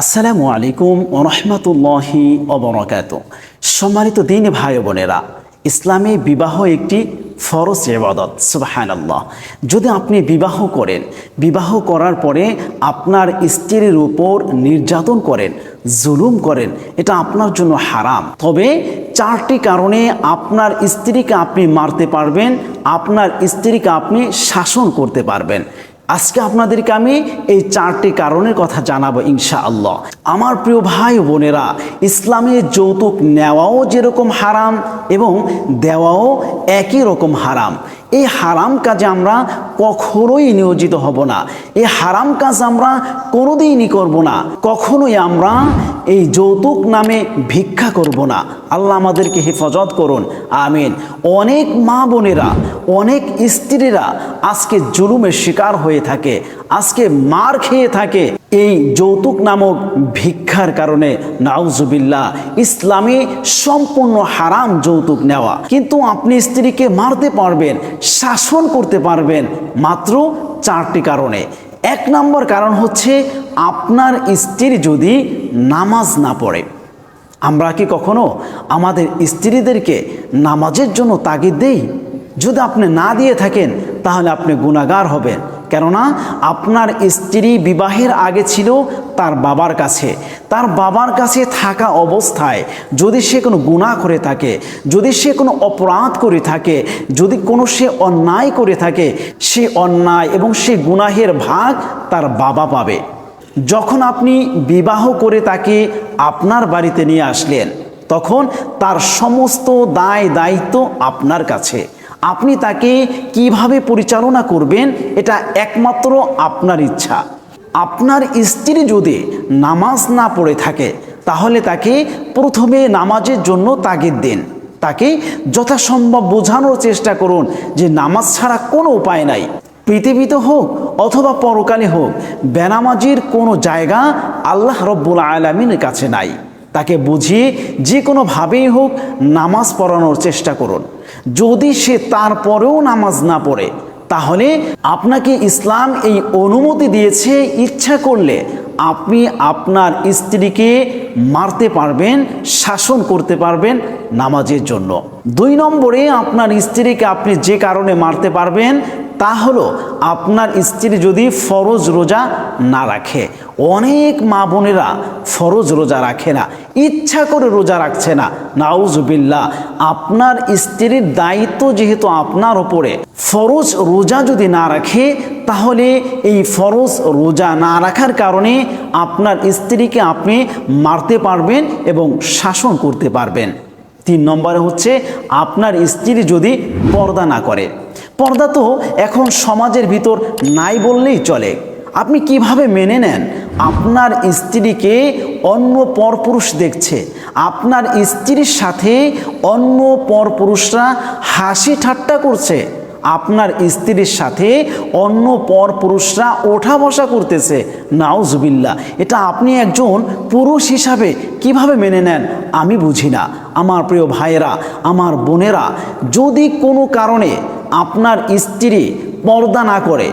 আসসালামু আলাইকুম ওরহমতুল্লাহি অবরকাত সম্মানিত দিন ভাই বোনেরা, ইসলামে বিবাহ একটি ফরজ ইবাদত সুবাহান আল্লাহ যদি আপনি বিবাহ করেন, বিবাহ করার পরে আপনার স্ত্রীর উপর নির্যাতন করেন, জুলুম করেন, এটা আপনার জন্য হারাম। তবে চারটি কারণে আপনার স্ত্রীকে আপনি মারতে পারবেন, আপনার স্ত্রীকে আপনি শাসন করতে পারবেন। আজকে আপনাদেরকে আমি এই চারটি কারণের কথা জানাব ইনশা আল্লাহ আমার প্রিয় ভাই বোনেরা, ইসলামে যৌতুক নেওয়াও যেরকম হারাম এবং দেওয়াও একই রকম হারাম। এই হারাম কাজে আমরা কখনোই নিয়োজিত হব না। এই হারাম কাজ আমরা কোনোদিনই করব না। কখনোই আমরা এই যৌতুক নামে ভিক্ষা করব না। আল্লাহ আমাদেরকে হেফাজত করুন। আমিন। অনেক মা বোনেরা, অনেক স্ত্রীরা আজকে জুলুমের শিকার হয়ে থাকে, আজকে মার খেয়ে থাকে। এই যৌতুক নামক ভিক্ষার কারণে নাউজুবিল্লাহ, ইসলামে সম্পূর্ণ হারাম যৌতুক নেওয়া। কিন্তু আপনি স্ত্রীকে মারতে পারবেন, শাসন করতে পারবেন মাত্র চারটি কারণে। এক নম্বর কারণ হচ্ছে আপনার স্ত্রী যদি নামাজ না পড়ে, আমরা কি কখনো আমাদের স্ত্রীদেরকে নামাজের জন্য তাগিদ দেই? যদি আপনি না দিয়ে থাকেন, তাহলে আপনি গুণাগার হবেন। কেননা আপনার স্ত্রী বিবাহের আগে ছিল তার বাবার কাছে। তার বাবার কাছে থাকা অবস্থায় যদি সে কোনো গুণা করে থাকে, যদি সে কোনো অপরাধ করে থাকে, যদি কোনো সে অন্যায় করে থাকে, সে অন্যায় এবং সে গুনাহের ভাগ তার বাবা পাবে। যখন আপনি বিবাহ করে তাকে আপনার বাড়িতে নিয়ে আসলেন, তখন তার সমস্ত দায় দায়িত্ব আপনার কাছে। আপনি তাকে কীভাবে পরিচালনা করবেন, এটা একমাত্র আপনার ইচ্ছা। আপনার স্ত্রী যদি নামাজ না পড়ে থাকে, তাহলে তাকে প্রথমে নামাজের জন্য তাগিদ দিন। তাকে যথাসম্ভব বোঝানোর চেষ্টা করুন যে নামাজ ছাড়া কোনো উপায় নাই। পৃথিবীতে হোক অথবা পরকালে হোক, বেনামাজির কোনো জায়গা আল্লাহ রব্বুল আলমিনের কাছে নাই। তাকে বুঝিয়ে যে কোনোভাবেই হোক নামাজ পড়ানোর চেষ্টা করুন। যদি সে তারপরেও নামাজ না পড়ে, তাহলে আপনাকে ইসলাম এই অনুমতি দিয়েছে ইচ্ছা করলে আপনি আপনার স্ত্রীকে মারতে পারবেন, শাসন করতে পারবেন নামাজের জন্য। দুই নম্বরে আপনার স্ত্রীকে আপনি যে কারণে মারতে পারবেন, তা হলো আপনার স্ত্রী যদি ফরজ রোজা না রাখে। অনেক মা বোনেরা ফরজ রোজা রাখে না, ইচ্ছা করে রোজা রাখছে না। নাউজবিল্লা আপনার স্ত্রীর দায়িত্ব যেহেতু আপনার ওপরে ফরজ রোজা যদি না রাখে তাহলে এই ফরজ রোজা না রাখার কারণে আপনার স্ত্রীকে আপনি মারতে পারবেন এবং শাসন করতে পারবেন। তিন নম্বরে হচ্ছে আপনার স্ত্রী যদি পর্দা না করে। পর্দা তো এখন সমাজের ভিতর নাই বললেই চলে। আপনি কীভাবে মেনে নেন? আপনার স্ত্রীকে অন্য পরপুরুষ দেখছে। আপনার স্ত্রীর সাথে অন্য পরপুরুষরা হাসি ঠাট্টা করছে। আপনার স্ত্রীর সাথে অন্য পর পুরুষরা ওঠা বসা করতেছে। নাউজবিল্লা এটা আপনি একজন পুরুষ হিসাবে কীভাবে মেনে নেন? আমি বুঝি না। আমার প্রিয় ভাইয়েরা, আমার বোনেরা, যদি কোনো কারণে আপনার স্ত্রী পর্দা না করে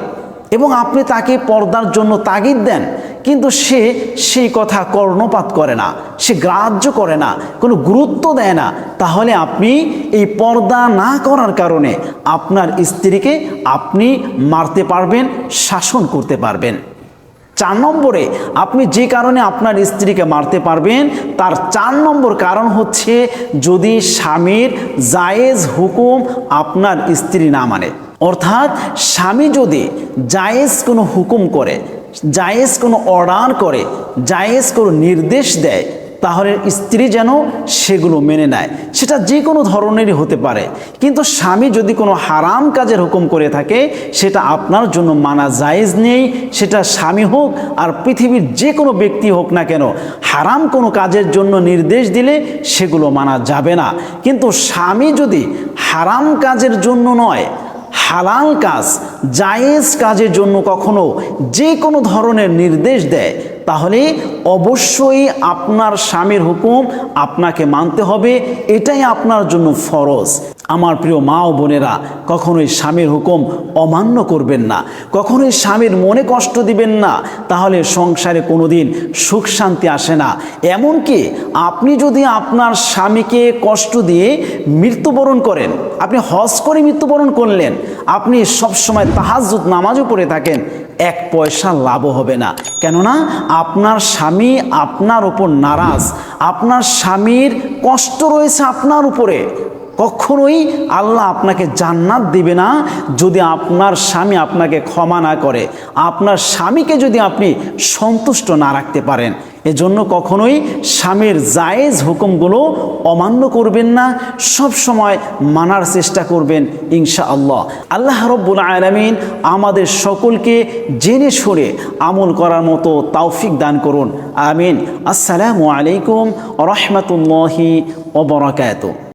এবং আপনি তাকে পর্দার জন্য তাগিদ দেন কিন্তু সে সেই কথা কর্ণপাত করে না, সে গ্রাহ্য করে না, কোনো গুরুত্ব দেয় না। তাহলে আপনি এই পর্দা না করার কারণে আপনার স্ত্রীকে আপনি মারতে পারবেন, শাসন করতে পারবেন। চার নম্বরে, আপনি যে কারণে আপনার স্ত্রীকে মারতে পারবেন, তার চার নম্বর কারণ হচ্ছে যদি স্বামীর জায়েজ হুকুম আপনার স্ত্রী না মানে। অর্থাৎ স্বামী যদি জায়েজ কোনো হুকুম করে জায়েজ কোনো অর্ডার করে, জায়েজ কোনো নির্দেশ দেয়, তাহলে স্ত্রী যেন সেগুলো মেনে নেয়। সেটা যে কোনো ধরনেরই হতে পারে। কিন্তু স্বামী যদি কোনো হারাম কাজের হুকুম করে থাকে, সেটা আপনার জন্য মানা জায়েজ নেই। সেটা স্বামী হোক আর পৃথিবীর যে কোনো ব্যক্তি হোক না কেন, হারাম কোনো কাজের জন্য নির্দেশ দিলে সেগুলো মানা যাবে না। কিন্তু স্বামী যদি হারাম কাজের জন্য নয় হালাল কাজ, জায়েজ কাজের জন্য কখনো যে কোনো ধরনের নির্দেশ দেয়, তাহলে অবশ্যই আপনার স্বামীর হুকুম আপনাকে মানতে হবে, এটাই আপনার জন্য ফরজ। আমার প্রিয় মা ও বোনেরা, কখনোই স্বামীর হুকুম অমান্য করবেন না। কখনোই স্বামীর মনে কষ্ট দিবেন না। তাহলে সংসারে কোনোদিন সুখ শান্তি আসে না। এমনকি আপনি যদি আপনার স্বামীকে কষ্ট দিয়ে মৃত্যুবরণ করেন, আপনি হজ করে মৃত্যুবরণ করলেন, আপনি সবসময় তাহাজুদ নামাজও পড়ে থাকেন, এক পয়সা লাভ হবে না। কেননা আপনার স্বামী আপনার উপর নারাজ, আপনার স্বামীর কষ্ট রয়েছে আপনার উপরে। কখনোই আল্লাহ আপনাকে জান্নাত দিবে না যদি আপনার স্বামী আপনাকে ক্ষমা না করে। আপনার স্বামীকে যদি আপনি সন্তুষ্ট না রাখতে পারেন। এজন্য কখনোই স্বামীর জায়েজ হুকুমগুলো অমান্য করবেন না। সব সময় মানার চেষ্টা করবেন ইনশা আল্লাহ আল্লাহ রব্বুল আলমিন আমাদের সকলকে জেনে শুনে আমল করার মতো তৌফিক দান করুন। আমিন। আসসালামু আলাইকুম রহমতুল্লাহি ওবরাকাত